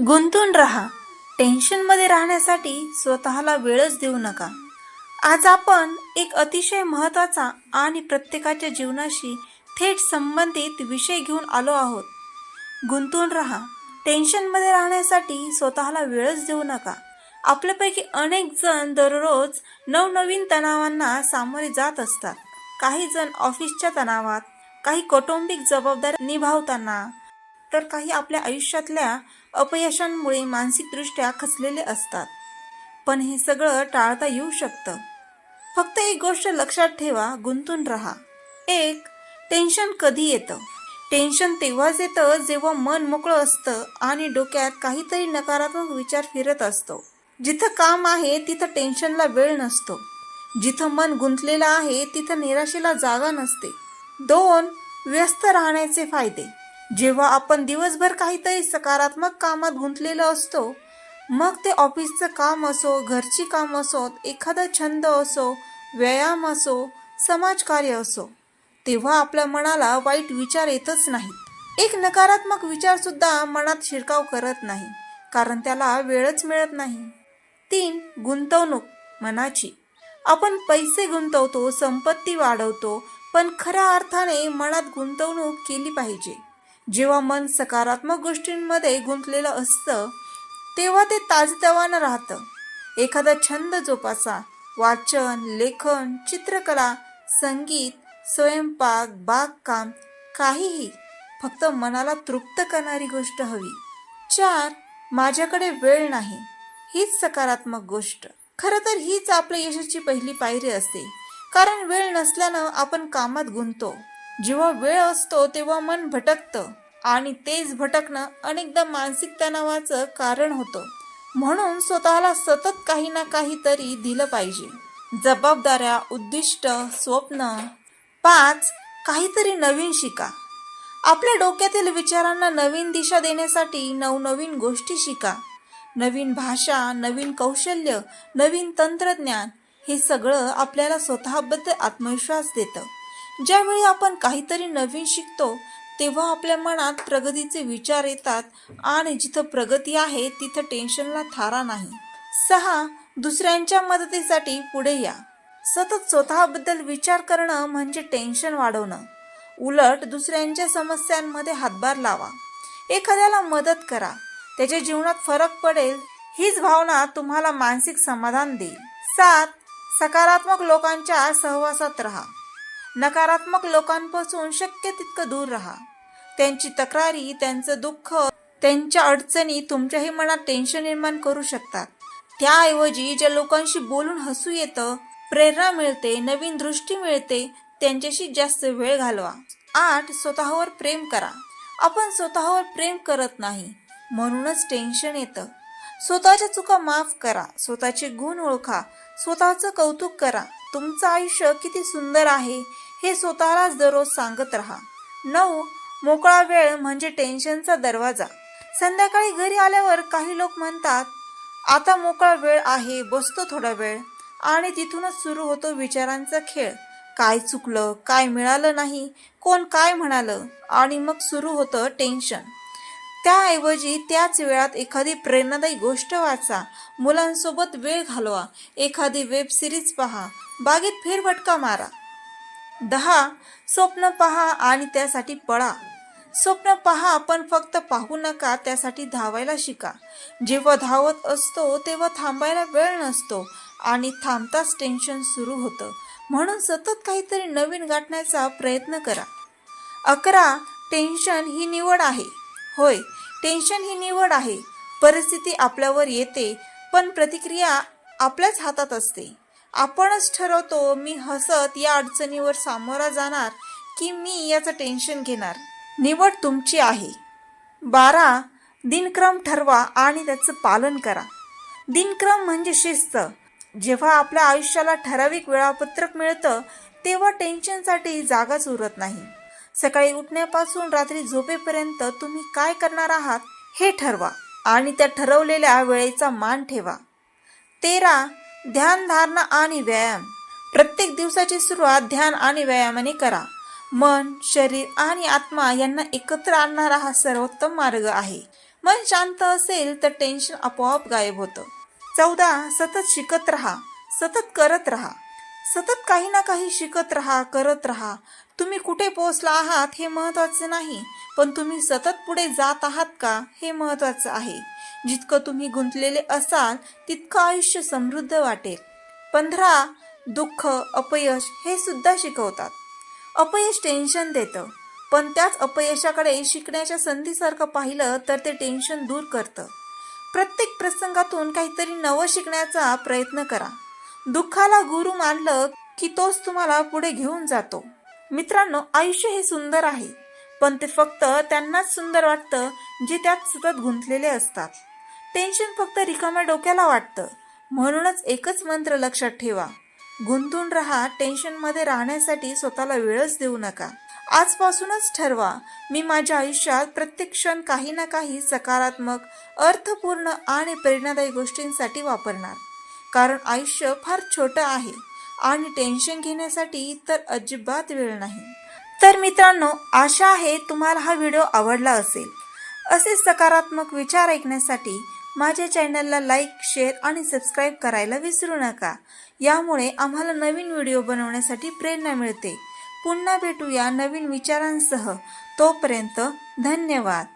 गुंतून राहा. टेन्शनमध्ये राहण्यासाठी स्वतःला वेळच देऊ नका. आज आपण एक अतिशय महत्त्वाचा आणि प्रत्येकाच्या जीवनाशी थेट संबंधित विषय घेऊन आलो आहोत. गुंतून राहा. टेन्शनमध्ये राहण्यासाठी स्वतःला वेळच देऊ नका. आपल्यापैकी अनेक जण दररोज नवनवीन तणावांना सामोरे जात असतात. काही जण ऑफिसच्या तणावात काही कौटुंबिक जबाबदाऱ्या निभावताना तर काही आपल्या आयुष्यातल्या अपयशांमुळे मानसिकदृष्ट्या खचलेले असतात. पण हे सगळं टाळता येऊ शकतं. फक्त एक गोष्ट लक्षात ठेवा गुंतून राहा. एक टेन्शन कधी येतं? टेन्शन तेव्हाच येतं जेव्हा मन मोकळं असतं आणि डोक्यात काहीतरी नकारात्मक विचार फिरत असतो. जिथं काम आहे तिथं टेन्शनला वेळ नसतो. जिथं मन गुंतलेलं आहे तिथं निराशेला जागा नसते. दोन व्यस्त राहण्याचे फायदे. जेव्हा आपण दिवसभर काहीतरी सकारात्मक कामात गुंतलेलो असतो मग ते ऑफिसचं काम असो घरची काम असोत एखादा छंद असो व्यायाम असो समाजकार्य असो तेव्हा आपल्या मनाला वाईट विचार येतच नाहीत. एक नकारात्मक विचार सुद्धा मनात शिरकाव करत नाही कारण त्याला वेळच मिळत नाही. तीन गुंतवणूक मनाची. आपण पैसे गुंतवतो संपत्ती वाढवतो पण खऱ्या अर्थाने मनात गुंतवणूक केली पाहिजे. जेव्हा मन सकारात्मक गोष्टींमध्ये गुंतलेलं असतं तेव्हा ते ताजतवानं राहतं. एखादा छंद जोपासा वाचन लेखन चित्रकला संगीत स्वयंपाक बागकाम काहीही फक्त मनाला तृप्त करणारी गोष्ट हवी. चार माझ्याकडे वेळ नाही. हीच सकारात्मक गोष्ट. खरं तर हीच आपल्या यशाची पहिली पायरी असते. कारण वेळ नसल्यानं आपण कामात गुंतो जेव्हा वेळ असतो तेव्हा मन भटकतं आणि तेच भटकणं अनेकदा मानसिक तणावाचं कारण होतं. म्हणून स्वतःला सतत काही ना काहीतरी दिलं पाहिजे. जबाबदाऱ्या उद्दिष्ट स्वप्न पाच काहीतरी नवीन शिका. आपल्या डोक्यातील विचारांना नवीन दिशा देण्यासाठी नवनवीन गोष्टी शिका. नवीन भाषा नवीन कौशल्य नवीन तंत्रज्ञान हे सगळं आपल्याला स्वतःबद्दल आत्मविश्वास देतं. ज्यावेळी आपण काहीतरी नवीन शिकतो तेव्हा आपल्या मनात प्रगतीचे विचार येतात आणि जिथं प्रगती आहे तिथं टेन्शनला थारा नाही. सहा दुसऱ्यांच्या मदतीसाठी पुढे या. सतत स्वतःबद्दल विचार करणं म्हणजे टेन्शन वाढवणं. उलट दुसऱ्यांच्या समस्यांमध्ये हातभार लावा. एखाद्याला मदत करा. त्याच्या जीवनात फरक पडेल हीच भावना तुम्हाला मानसिक समाधान देईल. सात सकारात्मक लोकांच्या सहवासात राहा. नकारात्मक लोकांपासून शक्य तितकं दूर राहा. त्यांची तक्रारी त्यांचं दुःख त्यांच्या अडचणी तुमच्याही मनात टेन्शन निर्माण करू शकतात. त्याऐवजी ज्या लोकांशी बोलून हसू येतं प्रेरणा मिळते नवीन दृष्टी मिळते त्यांच्याशी जास्त वेळ घालवा. आठ स्वतःवर प्रेम करा. आपण स्वतःवर प्रेम करत नाही म्हणूनच टेन्शन येतं. स्वतःच्या चुका माफ करा स्वतःचे गुण ओळखा स्वतःचं कौतुक करा. तुमचं आयुष्य किती सुंदर आहे हे स्वतःलाच दररोज सांगत राहा. नऊ मोकळा वेळ म्हणजे टेन्शनचा दरवाजा. संध्याकाळी घरी आल्यावर काही लोक म्हणतात आता मोकळा वेळ आहे बसतो थोडा वेळ. आणि तिथूनच सुरू होतो विचारांचा खेळ. काय चुकलं काय मिळालं नाही कोण काय म्हणालं आणि मग सुरू होतं टेन्शन. त्याऐवजी त्याच वेळात एखादी प्रेरणादायी गोष्ट वाचा. मुलांसोबत वेळ घालवा. एखादी वेब सिरीज पहा. बागेत फेरफटका मारा. दहा स्वप्न पहा आणि त्यासाठी पळा. स्वप्न पहा पण फक्त पाहू नका त्यासाठी धावायला शिका. जेव्हा धावत असतो तेव्हा थांबायला वेळ नसतो आणि थांबताच टेन्शन सुरू होतं. म्हणून सतत काहीतरी नवीन गाठण्याचा प्रयत्न करा. अकरा टेन्शन ही निवड आहे. होय टेन्शन ही निवड आहे. परिस्थिती आपल्यावर येते पण प्रतिक्रिया आपल्याच हातात असते. आपणच ठरवतो मी हसत या अडचणीवर सामोरा जाणार की मी याचं टेन्शन घेणार. निवड तुमची आहे. बारा दिनक्रम ठरवा आणि त्याचं पालन करा. दिनक्रम म्हणजे शिस्त. जेव्हा आपल्या आयुष्याला ठराविक वेळापत्रक मिळतं तेव्हा टेन्शनसाठी जागाच उरत नाही. सकाळी उठण्यापासून रात्री झोपेपर्यंत तुम्ही काय करणार आहात हे ठरवा आणि त्या ठरवलेल्या वेळेचा मान ठेवा. तेरा ध्यान धारणा आणि व्यायाम. प्रत्येक दिवसाची सुरुवात ध्यान आणि व्यायामाने करा. मन शरीर आणि आत्मा यांना एकत्र आणणारा हा सर्वोत्तम मार्ग आहे. मन शांत असेल तर टेन्शन आपोआप गायब होतं. चौदा सतत शिकत राहा. सतत करत राहा. सतत काही ना काही शिकत राहा करत राहा. तुम्ही कुठे पोहोचला आहात हे महत्त्वाचे नाही पण तुम्ही सतत पुढे जात आहात का हे महत्त्वाचं आहे. जितकं तुम्ही गुंतलेले असाल तितकं आयुष्य समृद्ध वाटेल. पंधरा दुःख अपयश हे सुद्धा शिकवतात. अपयश टेन्शन देतं पण त्याच अपयशाकडे शिकण्याच्या संधीसारखं पाहिलं तर ते टेन्शन दूर करतं. प्रत्येक प्रसंगातून काहीतरी नवं शिकण्याचा प्रयत्न करा. दुःखाला गुरु मानलं की तोच तुम्हाला पुढे घेऊन जातो. मित्रांनो आयुष्य हे सुंदर आहे पण ते फक्त त्यांनाच सुंदर वाटतं जे त्यात सतत गुंतलेले असतात. टेन्शन फक्त रिकाम्या डोक्याला वाटतं. म्हणूनच एकच मंत्र लक्षात ठेवा. गुंतून राहा टेन्शनमध्ये राहण्यासाठी स्वतःला वेळच देऊ नका. आजपासूनच ठरवा मी माझ्या आयुष्यात प्रत्येक क्षण काही ना काही सकारात्मक अर्थपूर्ण आणि प्रेरणादायी गोष्टींसाठी वापरणार. कारण आयुष्य फार छोटं आहे आणि टेन्शन घेण्यासाठी तर अजिबात वेळ नाही. तर मित्रांनो आशा आहे तुम्हाला हा व्हिडिओ आवडला असेल. असे सकारात्मक विचार ऐकण्यासाठी माझ्या चॅनलला लाईक शेअर आणि सबस्क्राईब करायला विसरू नका. यामुळे आम्हाला नवीन व्हिडिओ बनवण्यासाठी प्रेरणा मिळते. पुन्हा भेटूया नवीन विचारांसह. तोपर्यंत धन्यवाद.